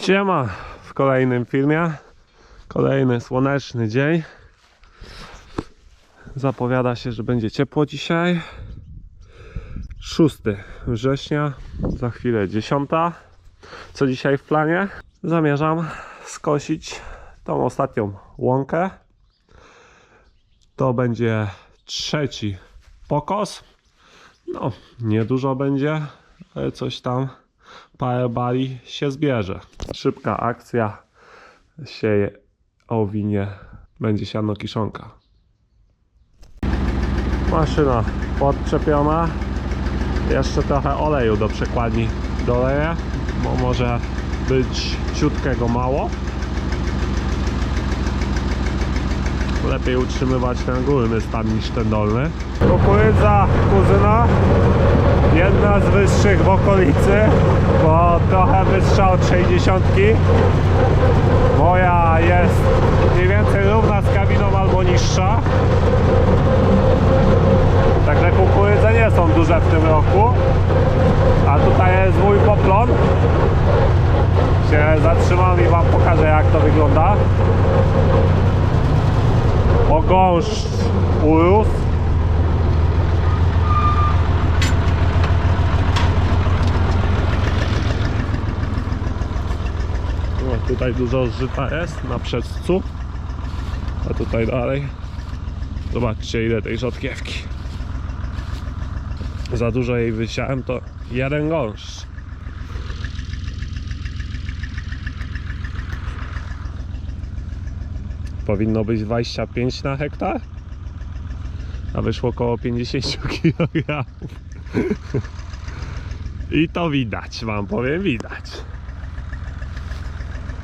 Siema w kolejnym filmie. Kolejny słoneczny dzień. Zapowiada się, że będzie ciepło dzisiaj. 6 września, za chwilę 10. Co dzisiaj w planie? Zamierzam skosić tą ostatnią łąkę. To będzie trzeci pokos. No, niedużo będzie, ale coś tam parę bali się zbierze. Szybka akcja sieje owinie będzie siano kiszonka. Maszyna podczepiona. Jeszcze trochę oleju do przekładni doleję, bo może być ciutkiego mało. Lepiej utrzymywać ten górny stan niż ten dolny. Kukurydza kuzyna jedna z wyższych w okolicy, bo trochę wyższa od 60. Moja jest mniej więcej równa z kabiną albo niższa. Także kukurydze nie są duże w tym roku. A tutaj jest mój poplon. Się zatrzymam i Wam pokażę jak to wygląda. Ogąszcz urósł. O, tutaj dużo żyta jest na przeczcu. A tutaj dalej. Zobaczcie ile tej rzodkiewki. Za dużo jej wysiałem to jeden gąszcz. Powinno być 25 na hektar. A wyszło około 50 kg. I to widać, wam powiem, widać.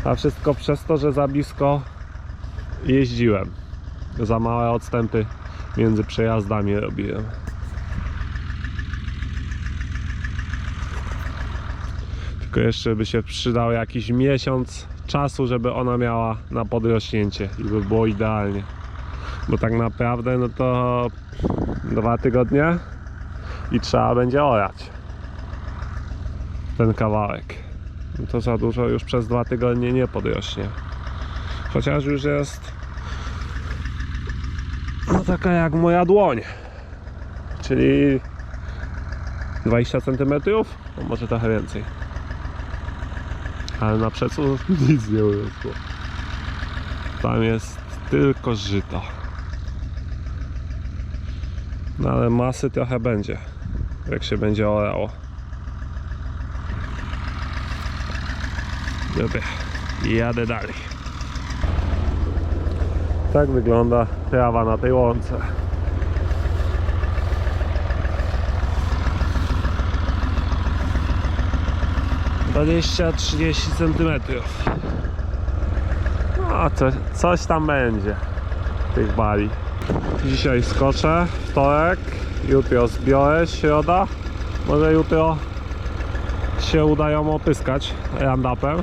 A wszystko przez to, że za blisko jeździłem. Za małe odstępy między przejazdami robiłem. Tylko jeszcze by się przydał jakiś miesiąc czasu, żeby ona miała na podrośnięcie i by było idealnie. Bo tak naprawdę no to dwa tygodnie i trzeba będzie orać ten kawałek. To za dużo już przez dwa tygodnie nie podrośnie. Chociaż już jest no taka jak moja dłoń. Czyli 20 cm, no może trochę więcej. Ale na przecu nic nie urosło. Tam jest tylko żyto. No ale masy trochę będzie, jak się będzie orało. Dobra, jadę dalej. Tak wygląda trawa na tej łące. Dwadzieścia, 30 centymetrów. No, co, coś tam będzie tych bali. Dzisiaj skoczę, wtorek, jutro zbiorę, środa. Może jutro się uda ją opyskać randapem,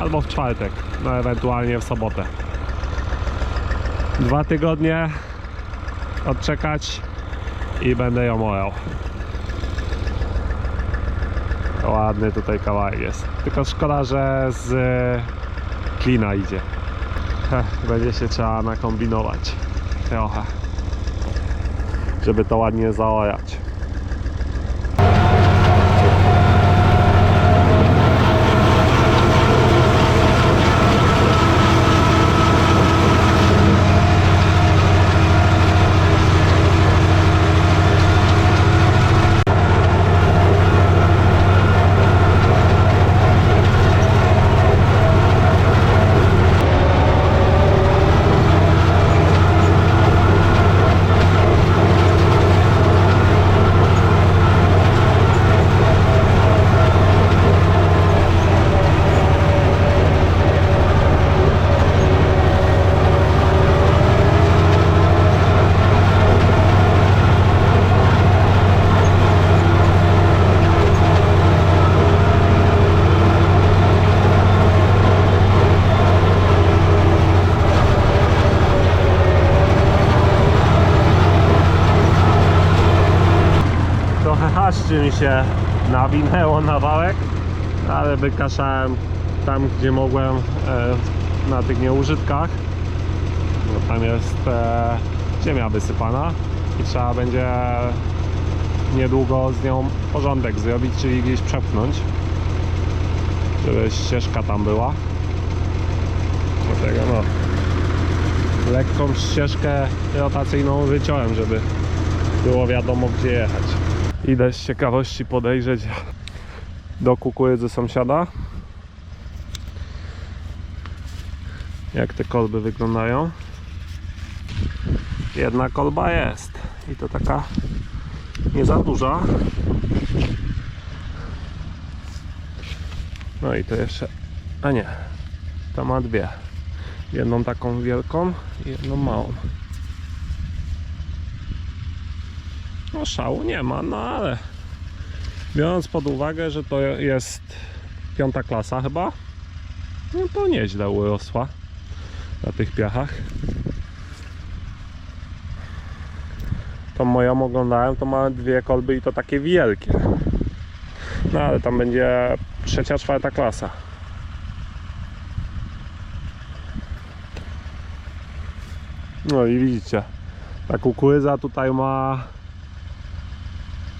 albo w czwartek, no ewentualnie w sobotę. Dwa tygodnie odczekać i będę ją orał. Ładny tutaj kawałek jest. Tylko szkoda, że z klina idzie. Będzie się trzeba nakombinować trochę, żeby to ładnie zaorać. Mi się nawinęło na wałek, ale wykaszałem tam gdzie mogłem e, na tych nieużytkach. No tam jest e, ziemia wysypana i trzeba będzie niedługo z nią porządek zrobić, czyli gdzieś przepchnąć żeby ścieżka tam była. Dlatego no lekką ścieżkę rotacyjną wyciąłem, żeby było wiadomo gdzie jechać idę z ciekawości podejrzeć do kukurydzy sąsiada. Jak te kolby wyglądają. Jedna kolba jest. I to taka nie za duża. No i to jeszcze a nie to ma dwie. Jedną taką wielką i jedną małą no szału nie ma no ale biorąc pod uwagę, że to jest piąta klasa chyba no to nieźle urosła na tych piachach tą moją oglądałem, to ma dwie kolby i to takie wielkie. No ale tam będzie trzecia, czwarta klasa. No i widzicie, ta kukurydza tutaj ma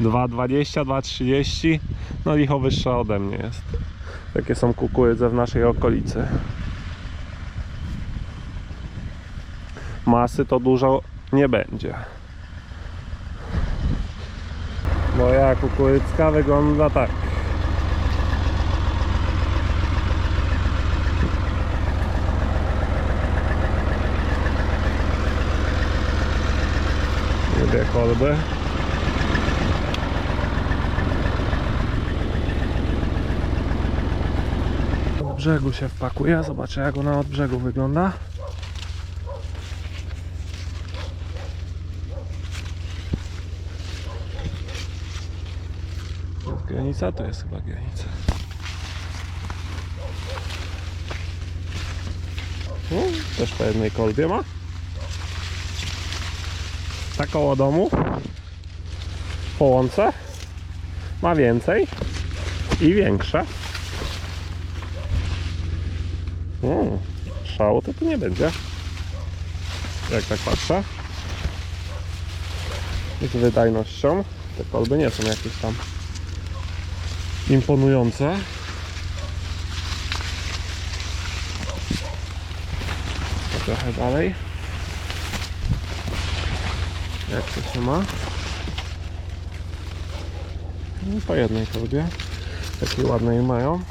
2,20, 2,30 no licho wyższa ode mnie jest. Takie są kukurydze w naszej okolicy. Masy to dużo nie będzie. Moja kukurydzka wygląda tak. Dwie kolby. Brzegu się wpakuje. Zobaczę jak ona od brzegu wygląda. Jest granica? To jest chyba granica. No, też po jednej kolbie ma. Tak koło domu. Po łące. Ma więcej. I większe. Mm, szału to tu nie będzie. Jak tak patrzę. Z wydajnością. Te kolby nie są jakieś tam imponujące. Trochę dalej. Jak to się ma? No, po jednej kolbie. Takiej ładnej mają.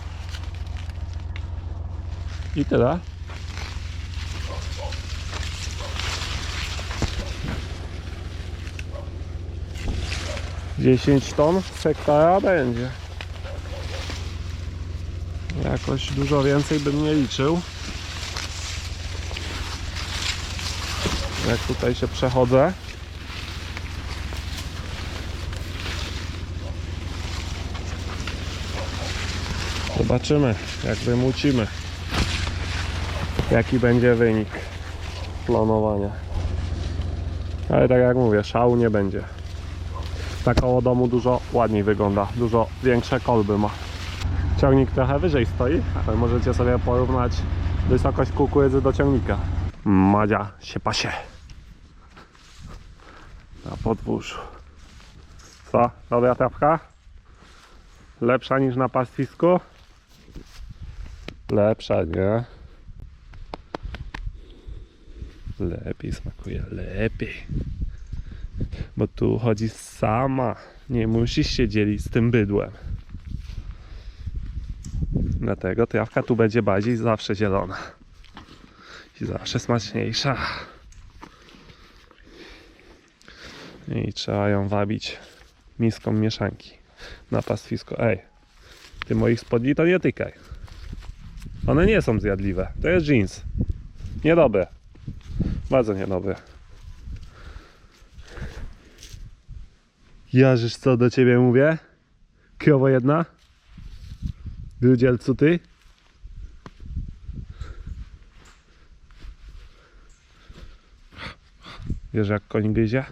I tyle. Dziesięć ton hektara będzie. Jakoś dużo więcej bym nie liczył. Jak tutaj się przechodzę. Zobaczymy, jak wymucimy. Jaki będzie wynik planowania. Ale tak jak mówię, szału nie będzie. Ta koło domu dużo ładniej wygląda. Dużo większe kolby ma. Ciągnik trochę wyżej stoi, ale możecie sobie porównać wysokość kukurydzy do ciągnika. Madzia się pasie. Na podwórzu. Co? Dobra trawka? Lepsza niż na pastwisku? Lepsza, nie? Lepiej smakuje, lepiej. Bo tu chodzi sama. Nie musisz się dzielić z tym bydłem. Dlatego trawka tu będzie bardziej zawsze zielona. I zawsze smaczniejsza. I trzeba ją wabić miską mieszanki na pastwisko. Ej, ty moich spodni to nie tykaj. One nie są zjadliwe. To jest jeans. Niedobre. Bardzo niedobre. Jarzysz co do ciebie mówię? Krowo jedna? Grudzielcu ty? Wiesz jak koń gryzie?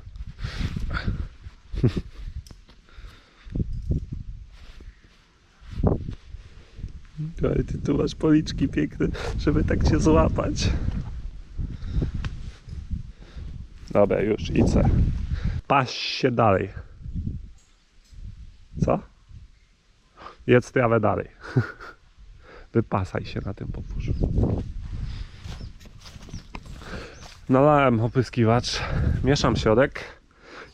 Ale ty tu masz policzki piękne, żeby tak cię złapać. Dobra, już se. Paś się dalej. Co? Jedz trawę dalej. Wypasaj się na tym podwórzu. Nalałem opyskiwacz, mieszam środek,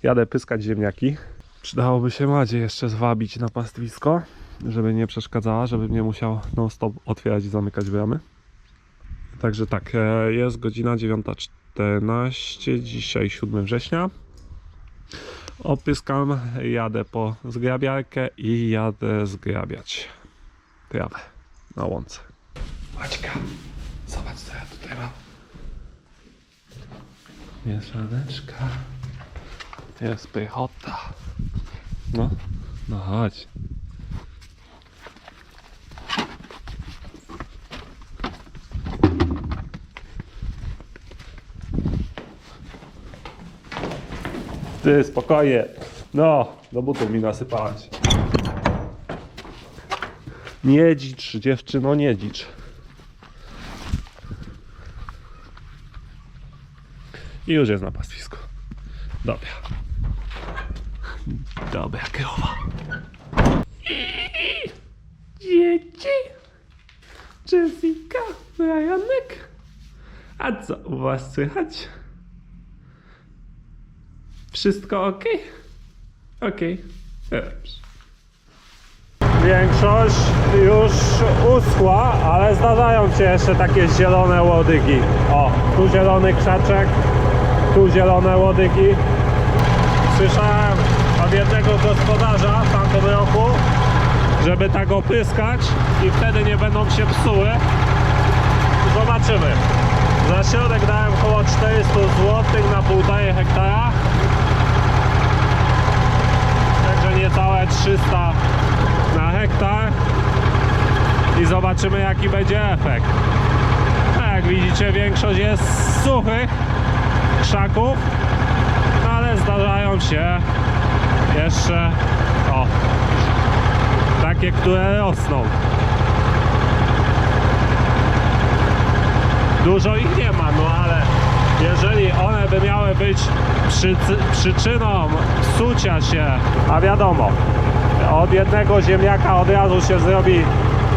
jadę pyskać ziemniaki. Przydałoby się Madzie jeszcze zwabić na pastwisko, żeby nie przeszkadzała, żebym nie musiał non stop otwierać i zamykać bramy. Także tak, e, jest godzina 9.14, dzisiaj 7 września. Opyskam, jadę po zgrabiarkę i jadę zgrabiać trawę na łące. Maćka, zobacz co ja tutaj mam. Mieszaneczka. Jest pychota. No, no chodź. Ty, spokojnie. No, do butów mi nasypałaś. Nie dzicz, dziewczyno, nie dzicz. I już jest na pastwisku. Dobra. Dobra krowa. Dzieci. Jessica, Ryanek. A co u was słychać? Wszystko ok? Ok. Dobrze. Większość już uschła, ale zdarzają się jeszcze takie zielone łodygi. O, tu zielony krzaczek, tu zielone łodygi. Słyszałem od jednego gospodarza w tamtym roku, żeby tak opyskać i wtedy nie będą się psuły. Zobaczymy. Za środek dałem około 400 zł na półtorej hektara. Niecałe 300 na hektar. I zobaczymy jaki będzie efekt. A jak widzicie większość jest suchych krzaków, ale zdarzają się jeszcze o takie, które rosną. Dużo ich nie ma, no ale jeżeli one by miały być przycy- przyczyną psucia się, a wiadomo, od jednego ziemniaka od razu się zrobi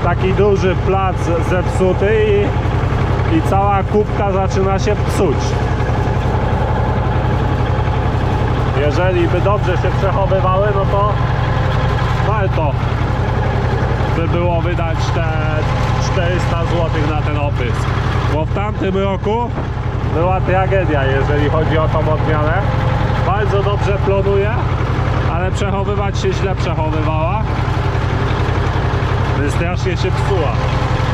taki duży plac zepsuty i, i cała kubka zaczyna się psuć. Jeżeli by dobrze się przechowywały, no to warto by było wydać te 400 zł na ten opysk. Bo w tamtym roku była tragedia, jeżeli chodzi o tą odmianę. Bardzo dobrze plonuje, ale przechowywać się źle przechowywała. Strasznie się psuła.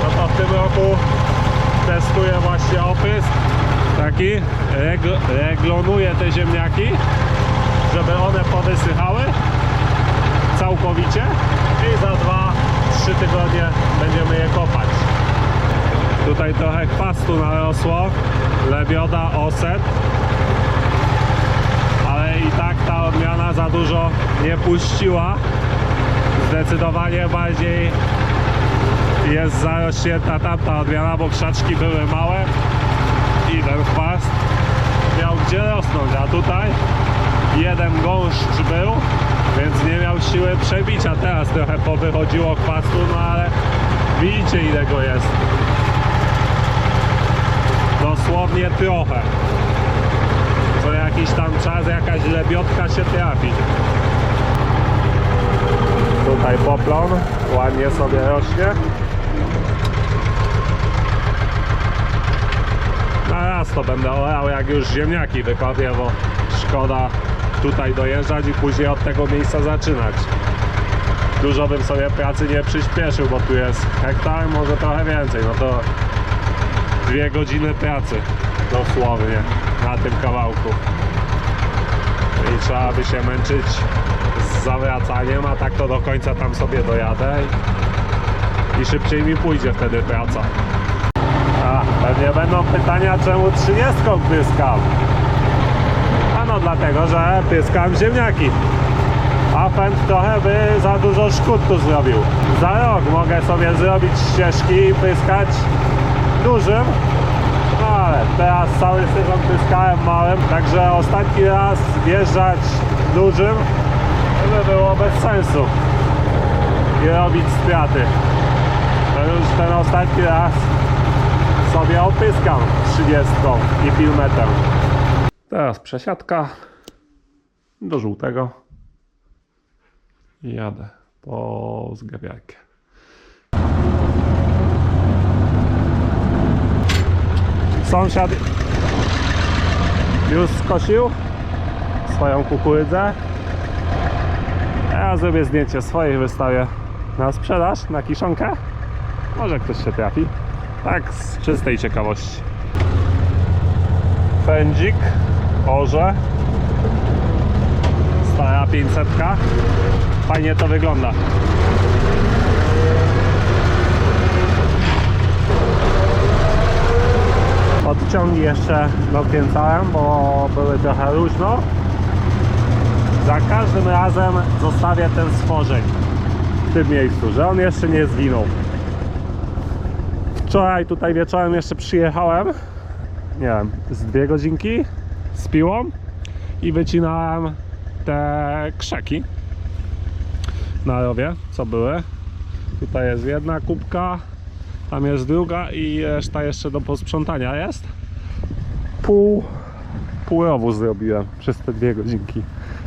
No to w tym roku testuję właśnie opysk. Taki regl reglonuję te ziemniaki, żeby one powysychały całkowicie i za 2-3 tygodnie będziemy je kopać. Tutaj trochę chwastu narosło, lebioda, oset, ale i tak ta odmiana za dużo nie puściła. Zdecydowanie bardziej jest zarośnięta tamta odmiana, bo krzaczki były małe i ten chwast miał gdzie rosnąć, a tutaj jeden gąszcz był, więc nie miał siły przebicia. Teraz trochę powychodziło chwastu, no ale widzicie ile go jest. Dosłownie trochę. Co jakiś tam czas jakaś lebiotka się trafi. Tutaj poplon ładnie sobie rośnie. Na raz to będę orał jak już ziemniaki wykopię, bo szkoda tutaj dojeżdżać i później od tego miejsca zaczynać. Dużo bym sobie pracy nie przyspieszył, bo tu jest hektar, może trochę więcej, no to dwie godziny pracy dosłownie na tym kawałku. I trzeba by się męczyć z zawracaniem, a tak to do końca tam sobie dojadę i, i szybciej mi pójdzie wtedy praca. A, pewnie będą pytania, czemu 30 pyskam. A no dlatego, że pyskam ziemniaki. A pęd trochę by za dużo szkód tu zrobił. Za rok mogę sobie zrobić ścieżki i pyskać dużym. No ale teraz cały sezon pyskałem małym, także ostatni raz wjeżdżać dużym by było bez sensu i robić straty. To już ten ostatni raz sobie opyskam 30 i filmetem. Teraz przesiadka do żółtego i jadę po zgrabiarkę. Sąsiad już skosił swoją kukurydzę. Ja zrobię zdjęcie swojej wystawie na sprzedaż, na kiszonkę. Może ktoś się trafi. Tak, z czystej ciekawości. Pędzik, orze. Stara 500. Fajnie to wygląda. Odciągi jeszcze dokręcałem, bo były trochę luźno. Za każdym razem zostawię ten stworzeń w tym miejscu, że on jeszcze nie zwinął. Wczoraj tutaj wieczorem jeszcze przyjechałem, nie wiem, z dwie godzinki z piłą i wycinałem te krzaki na rowie, co były. Tutaj jest jedna kubka, tam jest druga i reszta jeszcze do posprzątania jest. Pół, pół rowu zrobiłem przez te dwie godzinki.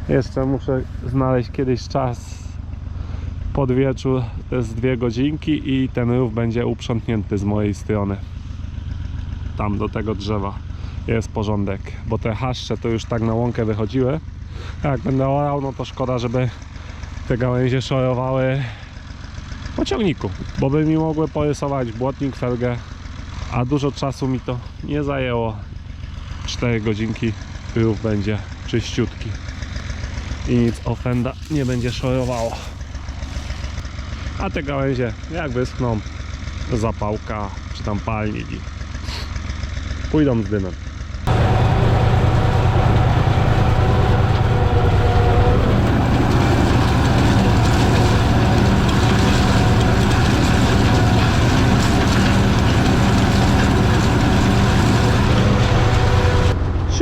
Jeszcze muszę znaleźć kiedyś czas pod wieczór, to jest dwie godzinki i ten rów będzie uprzątnięty z mojej strony. Tam do tego drzewa jest porządek, bo te haszcze to już tak na łąkę wychodziły. Jak będę orał, no to szkoda, żeby te gałęzie szorowały po ciągniku, bo by mi mogły porysować błotnik, felgę, a dużo czasu mi to nie zajęło. 4 godzinki rów będzie czyściutki i nic ofenda nie będzie szorowało. A te gałęzie jak wyschną, zapałka czy tam palnik i pójdą z dymem.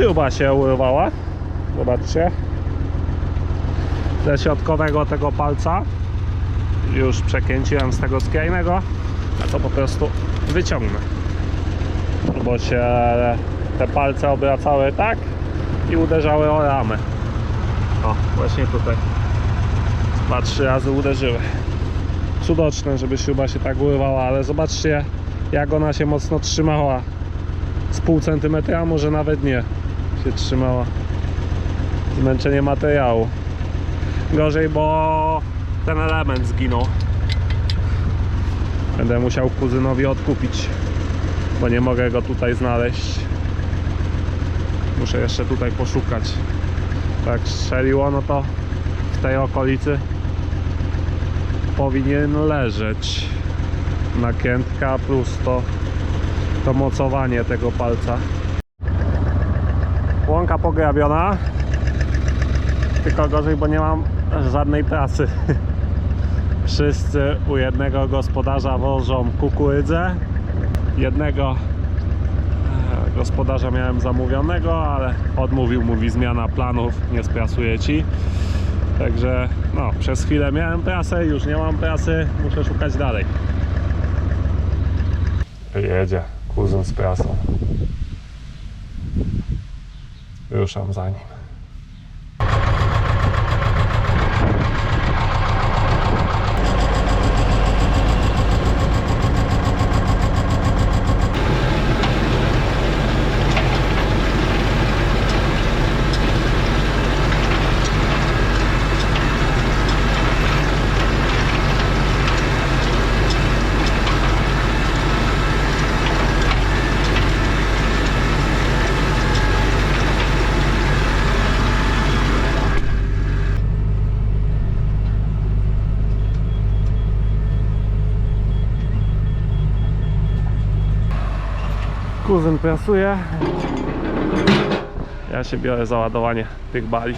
Śruba się urwała. Zobaczcie. Ze środkowego tego palca już przekręciłem z tego skrajnego, a to po prostu wyciągnę. Bo się te palce obracały tak i uderzały o ramę. O, właśnie tutaj. Dwa, trzy razy uderzyły. Cudoczne, żeby śruba się tak urwała, ale zobaczcie jak ona się mocno trzymała. Z pół centymetra, może nawet nie się trzymała. Zmęczenie materiału. Gorzej, bo ten element zginął. Będę musiał kuzynowi odkupić, bo nie mogę go tutaj znaleźć. Muszę jeszcze tutaj poszukać. Tak strzeliło, no to w tej okolicy powinien leżeć nakrętka plus to, to mocowanie tego palca. Łąka pograbiona. Tylko gorzej, bo nie mam żadnej pracy. Wszyscy u jednego gospodarza wożą kukurydzę. Jednego e, gospodarza miałem zamówionego, ale odmówił, mówi zmiana planów, nie sprasuje ci. Także no, przez chwilę miałem prasę, już nie mam prasy, muszę szukać dalej. Jedzie kuzyn z prasą. Ruszam za nim. Kuzyn pracuje. Ja się biorę za ładowanie tych bali.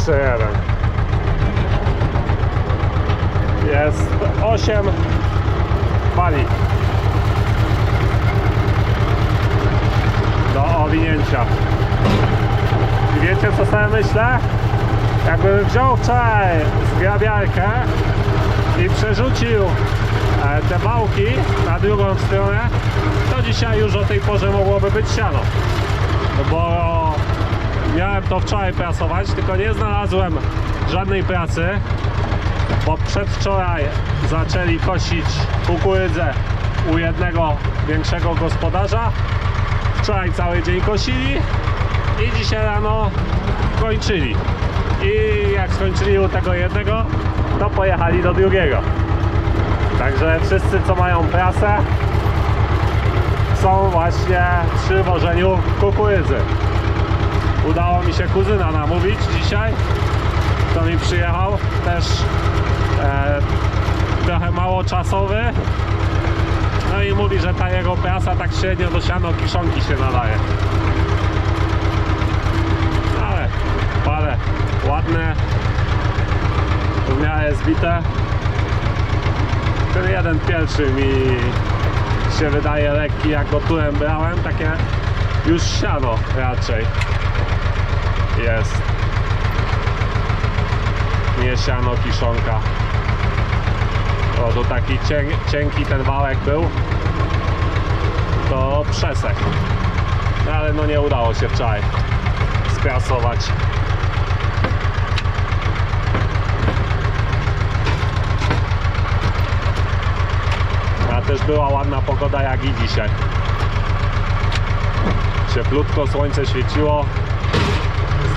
Jeszcze jeden. Jest 8 fali. Do owinięcia. I wiecie co sobie myślę? Jakbym wziął wczoraj zgrabiarkę i przerzucił e, te wałki na drugą stronę, to dzisiaj już o tej porze mogłoby być siano. No bo miałem to wczoraj prasować, tylko nie znalazłem żadnej pracy, bo przedwczoraj zaczęli kosić kukurydzę u jednego większego gospodarza. Wczoraj cały dzień kosili i dzisiaj rano kończyli. I jak skończyli u tego jednego, to pojechali do drugiego. Także wszyscy, co mają prasę, są właśnie przy wożeniu kukurydzy. Udało mi się kuzyna namówić dzisiaj, kto mi przyjechał, też e, trochę mało czasowy. No i mówi, że ta jego prasa tak średnio do siano kiszonki się nadaje. Ale pale ładne, w miarę zbite. Ten jeden pierwszy mi się wydaje lekki, jak go tułem brałem, takie już siano raczej jest. Nie siano, kiszonka. O, tu taki cienki ten wałek był. To przesek. No, ale no nie udało się wczoraj sprasować. A też była ładna pogoda jak i dzisiaj. Cieplutko, słońce świeciło.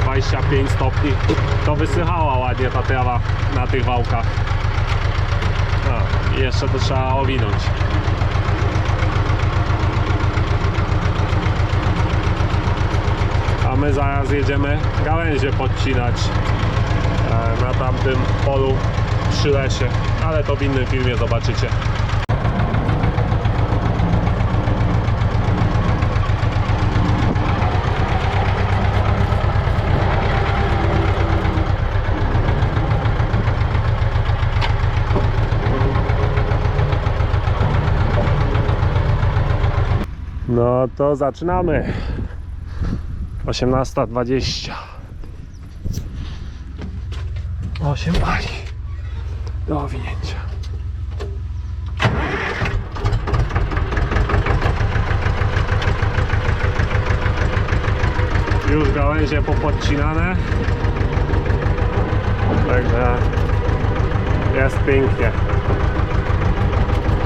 Z 25 stopni. To wysychała ładnie ta trawa na tych wałkach. No, jeszcze to trzeba owinąć. A my zaraz jedziemy gałęzie podcinać e, na tamtym polu przy lesie. Ale to w innym filmie zobaczycie. No to zaczynamy. 18.20. 8 pali do owinięcia. Już gałęzie popodcinane. Także jest pięknie.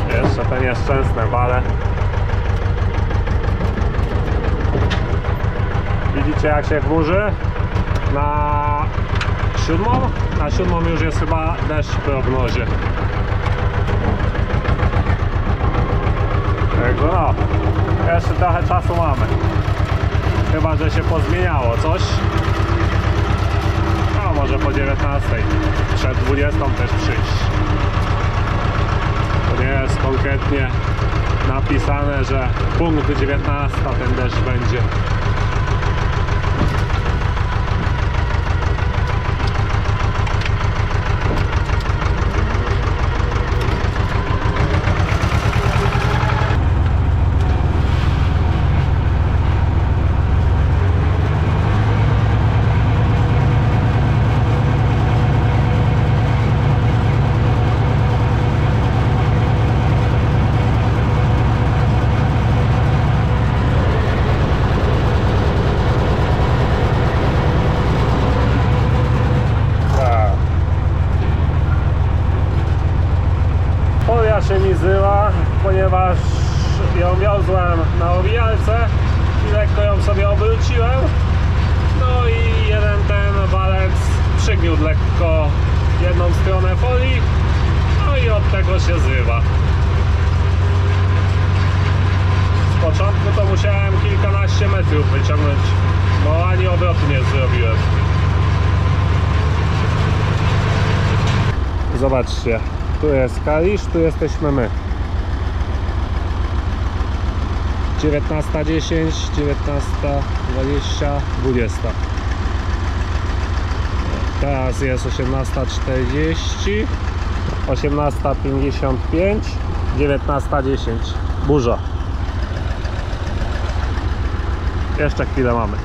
Jeszcze te nieszczęsne bale. Widzicie jak się chmurzy? Na siódmą? Na siódmą już jest chyba deszcz w prognozie. Także no, jeszcze trochę czasu mamy. Chyba, że się pozmieniało coś. No, może po 19. Przed 20 też przyjść. To nie jest konkretnie napisane, że punkt 19 ten deszcz będzie. Tak. Folia się mi zryła, ponieważ ją wiozłem na owijalce i lekko ją sobie obróciłem. No i jeden ten walec przygniótł lekko jedną stronę folii, no i od tego się zrywa. Z początku to musiałem kilkanaście metrów wyciągnąć, bo ani obrotu nie zrobiłem. Zobaczcie, tu jest Kalisz, tu jesteśmy my. 19.10, 19.20, 20. Teraz jest 18.40, 18.55, 19.10. Burza. Jeszcze chwilę mamy.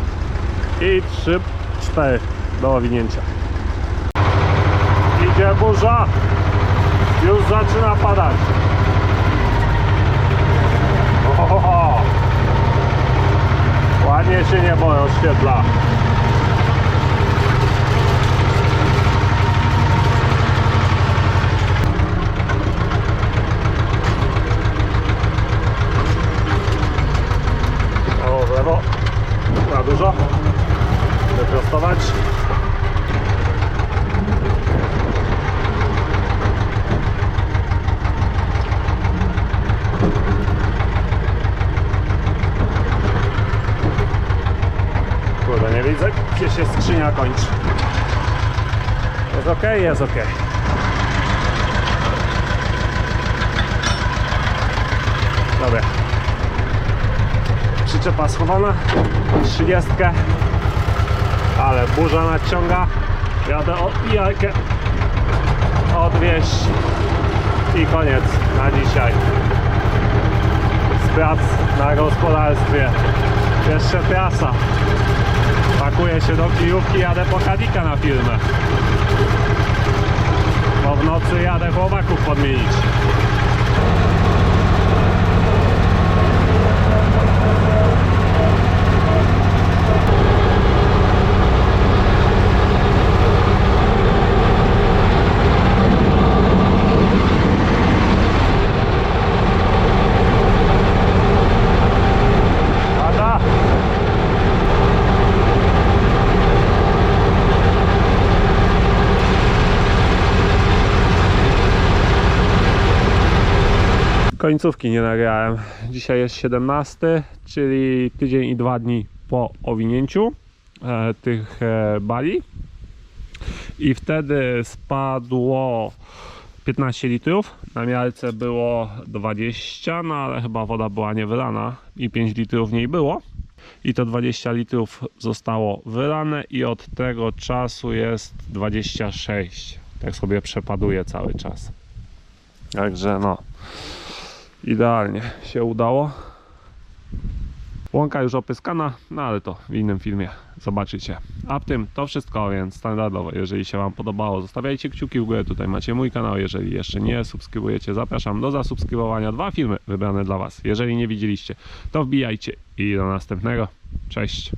I 3, 4 do owinięcia. Idzie burza. Już zaczyna padać. Ohoho. Ładnie się niebo oświetla. O, w lewo. Dużo. Wyprostować. Kurde, nie widzę, gdzie się skrzynia kończy. Jest ok, jest ok. Dobra. Przyczepa schowana, 30, ale burza nadciąga. Jadę o jajkę odwieźć i koniec na dzisiaj. Z prac na gospodarstwie. Jeszcze trasa. Pakuję się do kijówki, jadę po Hadika na firmę. Bo w nocy jadę chłopaków podmienić. Końcówki nie nagrałem. Dzisiaj jest 17, czyli tydzień i dwa dni po owinięciu e, tych e, bali. I wtedy spadło 15 litrów. Na miarce było 20, no ale chyba woda była niewylana i 5 litrów w niej było. I to 20 litrów zostało wylane i od tego czasu jest 26. Tak sobie przepaduje cały czas. Także no, idealnie się udało. Łąka już opyskana, no ale to w innym filmie zobaczycie. A w tym to wszystko, więc standardowo, jeżeli się Wam podobało, zostawiajcie kciuki w górę, tutaj macie mój kanał, jeżeli jeszcze nie subskrybujecie, zapraszam do zasubskrybowania. Dwa filmy wybrane dla Was, jeżeli nie widzieliście, to wbijajcie i do następnego. Cześć!